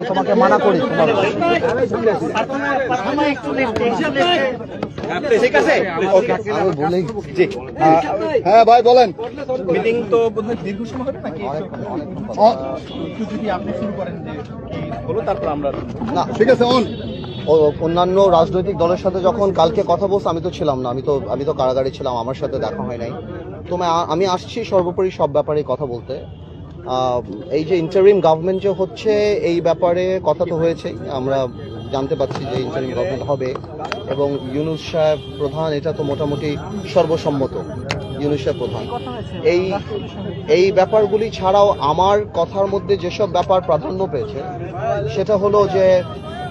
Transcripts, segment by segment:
তোমাকে মানা করি হ্যাঁ ভাই বলেন। মিটিং তো বোধহয় দীর্ঘ সময় হবে নাকি? অনেক অনেক ও, একটু যদি আপনি শুরু করেন যে হলো তারপর আমরা না ঠিক আছে অন। অন্যান্য রাজনৈতিক দলের সাথে যখন কালকে কথা বলছে আমি তো ছিলাম না আমি তো আমি তো কারাগারে ছিলাম আমার সাথে দেখা হয় নাই। তো আমি আসছি সর্বোপরি সব ব্যাপারে কথা বলতে। এই যে ইন্টারিম গভর্নমেন্ট যে হচ্ছে, এই ব্যাপারে কথা তো হয়েছেই। আমরা জানতে পারছি যে ইন্টারিম গভর্নমেন্ট হবে। এবং ইউনুস সাহেব প্রধান, এটা তো মোটামুটি সর্বসম্মত। ইউনুস সাহেব প্রধান। এই এই ব্যাপারগুলি ছাড়াও আমার কথার মধ্যে যেসব ব্যাপার প্রাধান্য পেয়েছে, সেটা হলো যে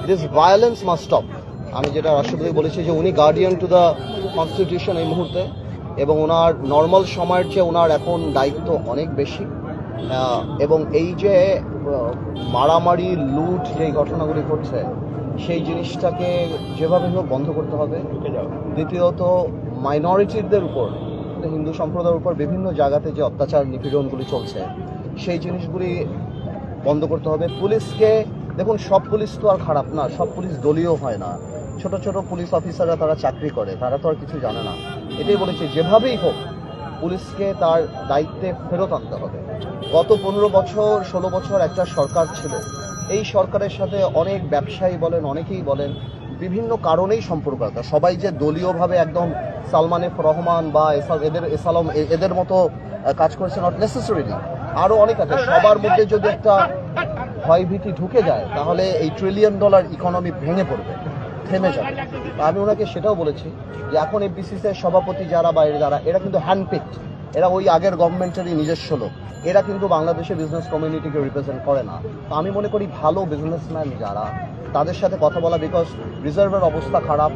দিস ভায়োলেন্স মাস্ট আমি যেটা রাষ্ট্রপতি বলেছি যে উনি গার্ডিয়ান টু দ্য কনস্টিটিউশন এই মুহূর্তে। এবং ওনার নর্মাল সময়ের চেয়ে ওনার এখন দায়িত্ব অনেক বেশি। এবং এই যে মারামারি লুট যেই ঘটনাগুলি ঘটছে সেই জিনিসটাকে যেভাবে হোক বন্ধ করতে হবে। দ্বিতীয়ত মাইনরিটিদের উপর হিন্দু সম্প্রদায়ের উপর বিভিন্ন জায়গাতে যে অত্যাচার নিপীড়নগুলি চলছে সেই জিনিসগুলি বন্ধ করতে হবে। পুলিশকে দেখুন সব পুলিশ তো আর খারাপ না সব পুলিশ দলীয় হয় না। ছোট ছোট পুলিশ অফিসাররা তারা চাকরি করে তারা তো আর কিছু জানে না। এটাই বলেছি যেভাবেই হোক পুলিশকে তার দায়িত্বে ফেরত আনতে হবে। গত পনেরো বছর, ষোলো বছর একটা সরকার ছিল। এই সরকারের সাথে অনেক ব্যবসায়ী বলেন, অনেকেই বলেন, বিভিন্ন কারণেই সম্পর্ক আছে সবাই যে দলীয়ভাবে একদম সালমান এফ রহমান বা এদের এসালম এদের মতো কাজ করেছে নট নেসেসারিলি আরও অনেক আছে। সবার মধ্যে যদি একটা ভয়ভীতি ঢুকে যায়, তাহলে এই ট্রিলিয়ন ডলার ইকোনমি ভেঙে পড়বে, থেমে যাবে। আমি ওনাকে সেটাও বলেছি যে, এখন এই বিসিসিআই সভাপতি যারা বা যারা এরা কিন্তু হ্যান্ডপিকড এরা ওই আগের গভর্নমেন্টেরই নিজস্ব লোক। এরা কিন্তু বাংলাদেশের বিজনেস কমিউনিটিকে রিপ্রেজেন্ট করে না। তো আমি মনে করি ভালো বিজনেসম্যান যারা, তাদের সাথে কথা বলা বিকজ রিজার্ভের অবস্থা খারাপ।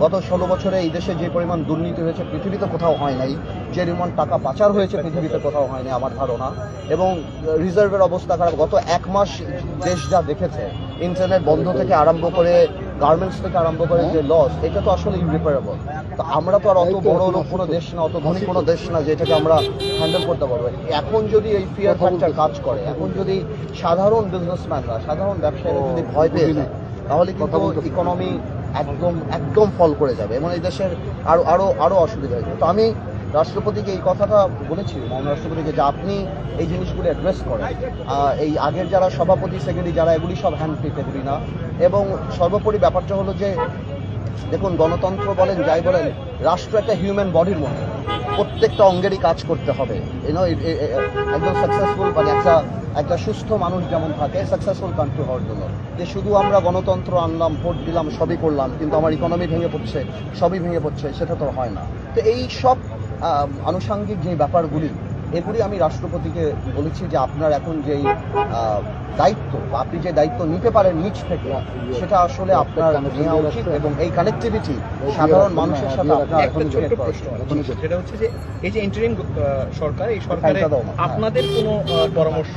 গত ষোলো বছরে এই দেশে যে পরিমাণ দুর্নীতি হয়েছে, পৃথিবীতে কোথাও হয় নাই। যে পরিমাণ টাকা পাচার হয়েছে, পৃথিবীতে কোথাও হয়নি আমার ধারণা। এবং রিজার্ভের অবস্থা খারাপ। গত এক মাস দেশ যা দেখেছে ইন্টারনেট বন্ধ থেকে আরম্ভ করে গার্মেন্টস থেকে আরম্ভ করে যে লস এটা তো আসলে ইরিপেয়ারেবল তো আমরা তো আর অত বড় লোক কোনো দেশ না অত ধনী কোনো দেশ না যেটাকে আমরা হ্যান্ডেল করতে পারব। এখন যদি এই ফিয়ার ফ্যাক্টর কাজ করে এখন যদি সাধারণ বিজনেসম্যানরা সাধারণ ব্যবসায়ীরা যদি ভয় পেয়ে যায় তাহলে কিন্তু ইকোনমি একদম একদম ফল করে যাবে। এবং এই দেশের আরও আরও আরও অসুবিধা হয়ে যাবে। তো আমি রাষ্ট্রপতিকে এই কথাটা বলেছি মহান রাষ্ট্রপতিকে যে আপনি এই জিনিসগুলো অ্যাড্রেস করেন। এই আগের যারা সভাপতি সেক্রেটারি যারা, এগুলি সব হ্যান্ড পিক এগুলি না। এবং সর্বোপরি ব্যাপারটা হলো যে, দেখুন, গণতন্ত্র বলেন, যাই বলেন, রাষ্ট্র একটা হিউম্যান বডির মতো। প্রত্যেকটা অঙ্গেরই কাজ করতে হবে। ইউনো একজন সাকসেসফুল মানে একটা একটা সুস্থ মানুষ যেমন থাকে সাকসেসফুল কান্ট্রি হওয়ার জন্য। যে শুধু আমরা গণতন্ত্র আনলাম, ভোট দিলাম, সবই করলাম, কিন্তু আমার ইকোনমি ভেঙে পড়ছে, সবই ভেঙে পড়ছে, সেটা তো হয় না। তো এই সব আনুষাঙ্গিক যে ব্যাপারগুলি এগুলি আমি রাষ্ট্রপতিকে বলেছি যে আপনার এখন যেই দায়িত্ব বা আপনি যে দায়িত্ব নিতে পারেন নিচ থেকে সেটা আসলে আপনার নেওয়া উচিত এবং এই কানেক্টিভিটি সাধারণ মানুষের সাথে আপনার এখন সেটা হচ্ছে যে এই যে ইন্টারিম সরকার এই সরকারে ফাইলটা দাও না। আপনাদের কোনো পরামর্শ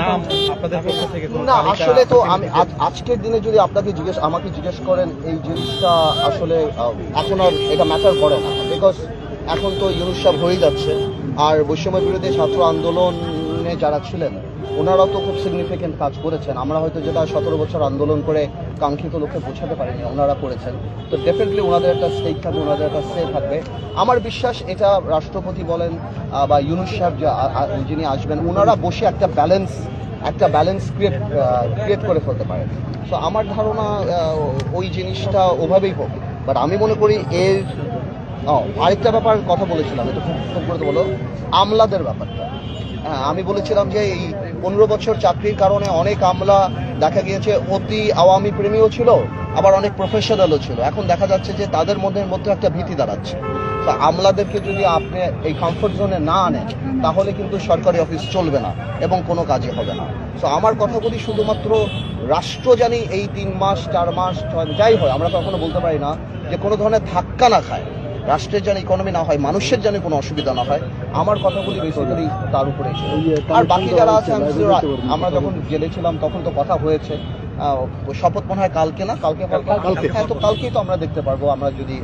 নাম আপনাদের পক্ষ থেকে না আসলে তো আমি আজ- আজকের দিনে যদি আপনাকে জিজ্ঞেস আমাকে জিজ্ঞেস করেন এই জিনিসটা আসলে এখন আর এটা ম্যাটার করে না বিকজ এখন তো ইউনুস সাহেব হয়ে যাচ্ছে। আর বৈষম্য বিরোধী ছাত্র আন্দোলনে যারা ছিলেন, ওনারাও তো খুব সিগনিফিকেন্ট কাজ করেছেন। আমরা হয়তো যেটা সতেরো বছর আন্দোলন করে কাঙ্ক্ষিত লক্ষ্যে পৌঁছাতে পারিনি, ওনারা করেছেন। তো ডেফিনেটলি ওনাদের একটা স্টেক থাকবে, ওনাদের একটা সে থাকবে। আমার বিশ্বাস এটা রাষ্ট্রপতি বলেন বা ইউনুস সাহেব যিনি আসবেন, ওনারা বসে একটা ব্যালেন্স একটা ব্যালেন্স ক্রিয়েট ক্রিয়েট করে ফেলতে পারে সো আমার ধারণা ওই জিনিসটা ওভাবেই হোক। বাট আমি মনে করি এর আরেকটা ব্যাপার কথা বলেছিলাম, এটা খুব করে বলো। আমলাদের ব্যাপারটা। হ্যাঁ আমি বলেছিলাম যে এই পনেরো বছর চাকরির কারণে অনেক আমলা দেখা গিয়েছে, অতি আওয়ামী প্রেমীও ছিল, আবার অনেক প্রফেশনালও ছিল। এখন দেখা যাচ্ছে যে তাদের মধ্যে মধ্যে একটা ভীতি দাঁড়াচ্ছে। তো আমলাদেরকে যদি আপনি এই কমফোর্ট জোনে না আনেন, তাহলে কিন্তু সরকারি অফিস চলবে না এবং কোনো কাজে হবে না। তো আমার কথাগুলি শুধুমাত্র রাষ্ট্র জানি এই তিন মাস, চার মাস যাই হয় আমরা তো কখনো বলতে পারি না যে কোনো ধরনের ধাক্কা না খায়। রাষ্ট্রের যেন ইকোনমি না হয় মানুষের যেন কোনো অসুবিধা না হয় আমার কথাগুলি বেসিক্যালি তার উপরে আর বাকি যারা আছে আমি আমরা যখন জেলে ছিলাম তখন তো কথা হয়েছে। শপথ মনে হয় কালকে না? কালকে হ্যাঁ তো কালকেই তো আমরা দেখতে পারব। আমরা যদি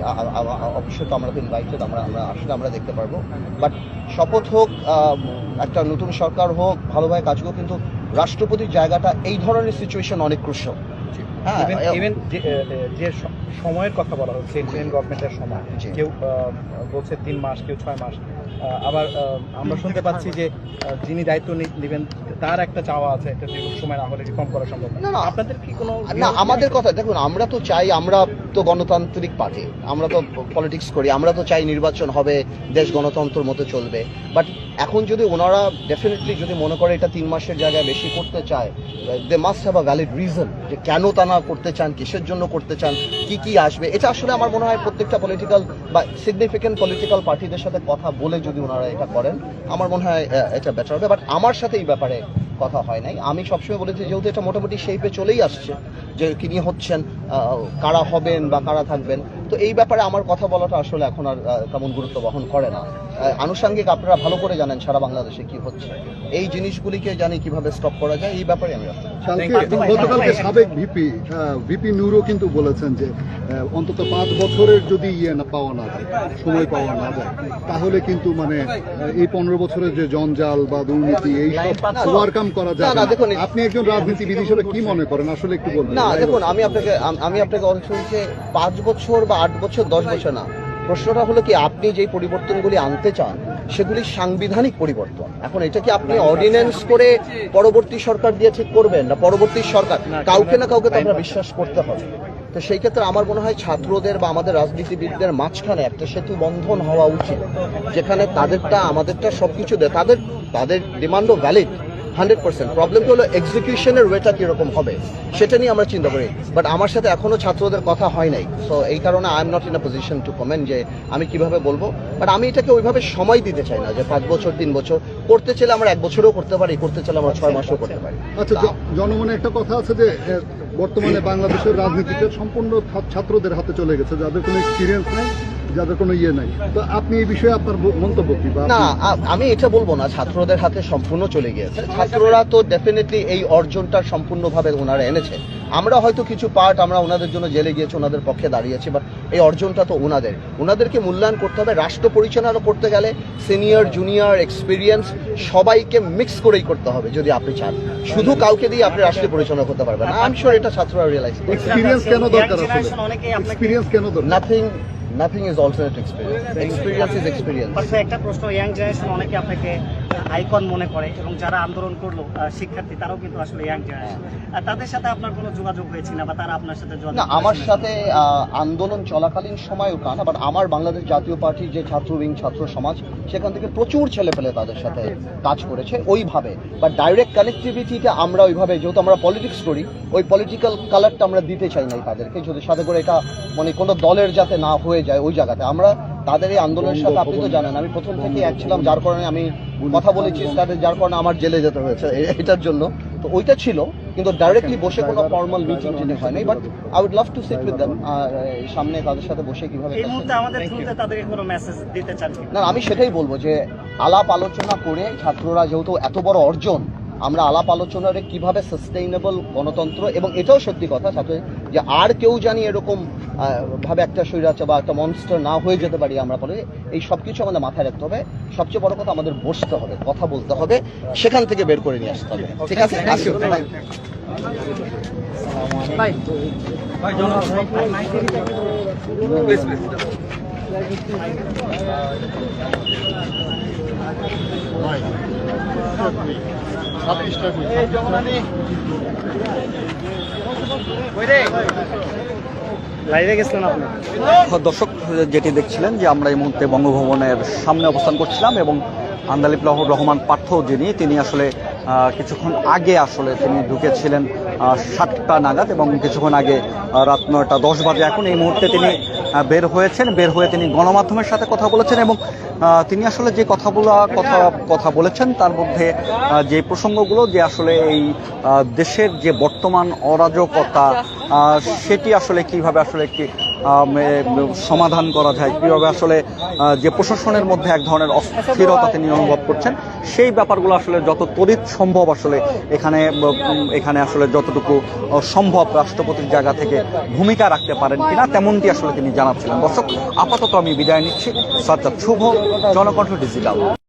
অবশ্যই তো আমরা তো ইনভাইটেড আমরা আমরা আসলে আমরা দেখতে পারব। বাট শপথ হোক একটা নতুন সরকার হোক ভালোভাবে কাজ হোক কিন্তু রাষ্ট্রপতির জায়গাটা এই ধরনের সিচুয়েশন অনেক ক্রুশাল হ্যাঁ ইভেন ইভেন যে সময়ের কথা বলা হচ্ছে ইন্ডিয়ান গভর্নমেন্টের সময় কেউ আহ, বলছে তিন মাস কেউ ছয় মাস আহ, আবার আমরা শুনতে পাচ্ছি যে যিনি দায়িত্ব নেবেন তার একটা চাওয়া আছে একটা দীর্ঘ সময় না হলে রিফর্ম করা সম্ভব। না, না। আপনাদের কি কোনো না আমাদের কথা দেখুন আমরা তো চাই আমরা তো গণতান্ত্রিক পার্টি আমরা তো পলিটিক্স করি আমরা তো চাই নির্বাচন হবে দেশ গণতন্ত্রের মতো চলবে। বাট এখন যদি ওনারা ডেফিনেটলি যদি মনে করে এটা তিন মাসের জায়গায় বেশি করতে চায় they must have a valid reason যে কেন তারা করতে চান কিসের জন্য করতে চান কি কি আসবে। এটা আসলে আমার মনে হয় প্রত্যেকটা পলিটিক্যাল বা সিগনিফিকেন্ট পলিটিক্যাল পার্টিদের সাথে কথা বলে যদি ওনারা এটা করেন আমার মনে হয় এটা বেটার হবে। বাট আমার সাথে এই ব্যাপারে কথা হয় নাই। আমি সবসময় বলেছি, যেহেতু এটা মোটামুটি শেপে চলেই আসছে, যে তিনি হচ্ছেন কারা হবেন বা কারা থাকবেন। তো এই ব্যাপারে আমার কথা বলাটা আসলে এখন আর তেমন গুরুত্ব বহন করে না। আনুষঙ্গিক আপনারা ভালো করে জানেন সারা বাংলাদেশে কি হচ্ছে। এই জিনিসগুলিকে জানি কীভাবে স্টপ করা যায় এই ব্যাপারে আমি. গতকালকে সাবেক ভিপি ভিপি নুরও কিন্তু বলেছেন যে অন্তত পাঁচ বছরের যদি ইয়ে না পাওয়া না যায় সময় পাওয়া না যায় তাহলে কিন্তু মানে এই পনেরো বছরের যে জঞ্জাল বা দুর্নীতি এই সব ওভারকাম করা যায় না, দেখুন, আপনি একজন রাজনীতিবিদ হিসেবে কি মনে করেন? আসলে একটু বলবেন। না দেখুন আমি আপনাকে আমি আপনাকে বলছি যে পাঁচ বছর বা আট বছর দশ বছর না। প্রশ্নটা হলো কি আপনি যেই পরিবর্তনগুলি আনতে চান সেগুলি সাংবিধানিক পরিবর্তন। এখন এটা কি আপনি অর্ডিন্যান্স করে পরবর্তী সরকার দিয়ে ঠিক করবেন না পরবর্তী সরকার? কাউকে না কাউকে তো আমরা বিশ্বাস করতে হবে। তো সেই ক্ষেত্রে আমার মনে হয় ছাত্রদের বা আমাদের রাজনীতিবিদদের মাঝখানে একটা সেতু বন্ধন হওয়া উচিত যেখানে তাদেরটা আমাদেরটা সবকিছু দেয়। তাদের তাদের ডিমান্ডও ভ্যালিড হান্ড্রেড পার্সেন্ট। প্রবলেমটা হলো এক্সিকিউশনের ওয়েটা কীরকম হবে সেটা নিয়ে আমরা চিন্তা করি। বাট আমার সাথে এখনও ছাত্রদের কথা হয় নাই। সো এই কারণে I am not in a position to comment যে আমি কীভাবে বলব। বাট আমি এটাকে ওইভাবে সময় দিতে চাই না যে পাঁচ বছর তিন বছর। করতে চাইলে আমরা এক বছরও করতে পারি করতে চাইলে আমরা ছয় মাসও করতে পারি। আচ্ছা জনমনে একটা কথা আছে যে বর্তমানে বাংলাদেশের রাজনীতিতে সম্পূর্ণ ছাত্রদের হাতে চলে গেছে যাদের কোনো এক্সপিরিয়েন্স নেই। যাদের কোনো ইয়ে নাই। তো আপনি এই বিষয়ে আপনার মন্তব্য কি না আমি এটা বলব না ছাত্রদের হাতে সম্পূর্ণ চলে গিয়েছে। ছাত্ররা তো ডেফিনেটলি এই অর্জনটা সম্পূর্ণভাবে ওনারা এনেছে। আমরা হয়তো কিছু পার্ট আমরা ওনাদের জন্য জেলে গিয়েছি ওনাদের পক্ষে দাঁড়িয়েছি বাট এই অর্জনটা তো ওনাদের। ওনাদেরকে মূল্যায়ন করতে হবে রাষ্ট্র পরিচালনা করতে গেলে সিনিয়র জুনিয়র এক্সপিরিয়েন্স সবাইকে মিক্স করেই করতে হবে যদি আপনি চান। শুধু কাউকে দিয়ে আপনি রাষ্ট্রীয় পরিচালনা করতে পারবেন না। আমি শিওর এটা ছাত্ররা রিয়েলাইজ এক্সপিরিয়েন্স কেন দরকার আসলে? এক্সপিরিয়েন্স কেন দরকার? Nothing nothing is alternate experience experience is experience আচ্ছা একটা প্রশ্ন ইয়াং জেনারেশন অনেকে আপনাকে আইকন মনে করে এবং যারা আন্দোলন করল শিক্ষার্থী তারাও কিন্তু আসলে ইয়াং জেনারেশন তাদের সাথে আপনার কোনো যোগাযোগ হয়েছে না বা তারা আপনার সাথে যোগাযোগ না আমার সাথে আন্দোলন চলাকালীন সময়ও কান বাট আমার বাংলাদেশ জাতীয় পার্টির যে ছাত্র উইং ছাত্র সমাজ সেখান থেকে প্রচুর ছেলে পেলে তাদের সাথে কাজ করেছে, ওইভাবে। বা ডাইরেক্ট কানেক্টিভিটিটা আমরা ওইভাবে, যেহেতু আমরা পলিটিক্স করি, ওই পলিটিক্যাল কালারটা আমরা দিতে চাই না তাদেরকে, যদি সাথে করে এটা মানে কোনো দলের যাতে না হয়ে যায় ওই জায়গাতে। আমরা তাদের এই আন্দোলনের সাথে, আপনি তো জানেন, আমি প্রথম থেকে এক ছিলাম, যার কারণে আমি কথা বলেছি, তাদের, যার কারণে আমার জেলে যেতে হয়েছে এটার জন্য। তো ওইটা ছিল কিন্তু ডাইরেক্টলি বসে কোনো ফর্মাল মিটিং টিটিং হয়নি but I would love to sit with them সামনে তাদের সাথে বসে কীভাবে এই মুহূর্তে আমাদের থ্রুতে তাদেরকে কোনো মেসেজ দিতে চান? না আমি সেটাই বলব যে আলাপ আলোচনা করে ছাত্ররা যেহেতু এত বড় অর্জন আমরা আলাপ আলোচনারে কীভাবে সাস্টেইনেবল গণতন্ত্র এবং এটাও সত্যি কথা সাথে যে আর কেউ জানি এরকম ভাবে একটা স্বৈরাচার বা একটা মনস্টার না হয়ে যেতে পারি আমরা বলে এই সব কিছু আমাদের মাথায় রাখতে হবে। সবচেয়ে বড় কথা আমাদের বসতে হবে কথা বলতে হবে সেখান থেকে বের করে নিয়ে আসতে হবে। ঠিক আছে? আসি। লাইভে আপনি? দর্শক, যেটি দেখছিলেন যে আমরা এই মুহূর্তে বঙ্গভবনের সামনে অবস্থান করছিলাম এবং আন্দালিপ রহমান পার্থ যিনি, তিনি আসলে কিছুক্ষণ আগে আসলে তিনি ঢুকেছিলেন সাতটা নাগাদ এবং কিছুক্ষণ আগে রাত নয়টা দশ বাজে। এখন এই মুহূর্তে তিনি বের হয়েছেন, বের হয়ে তিনি গণমাধ্যমের সাথে কথা বলেছেন এবং তিনি আসলে যে কথাগুলো, কথা কথা বলেছেন তার মধ্যে যে প্রসঙ্গগুলো যে আসলে এই দেশের যে বর্তমান অরাজকতা সেটি আসলে কীভাবে আসলে একটি সমাধান করা যায়। কীভাবে আসলে যে প্রশাসনের মধ্যে এক ধরনের অস্থিরতা তিনি অনুভব করছেন, সেই ব্যাপারগুলো আসলে যত তড়িৎ সম্ভব আসলে এখানে এখানে আসলে যতটুকু সম্ভব রাষ্ট্রপতির জায়গা থেকে ভূমিকা রাখতে পারেন কিনা, তেমনটি আসলে তিনি জানাচ্ছিলেন। দর্শক, আপাতত আমি বিদায় নিচ্ছি। সাজ্জাদ শুভ, জনকণ্ঠ ডিজিটাল।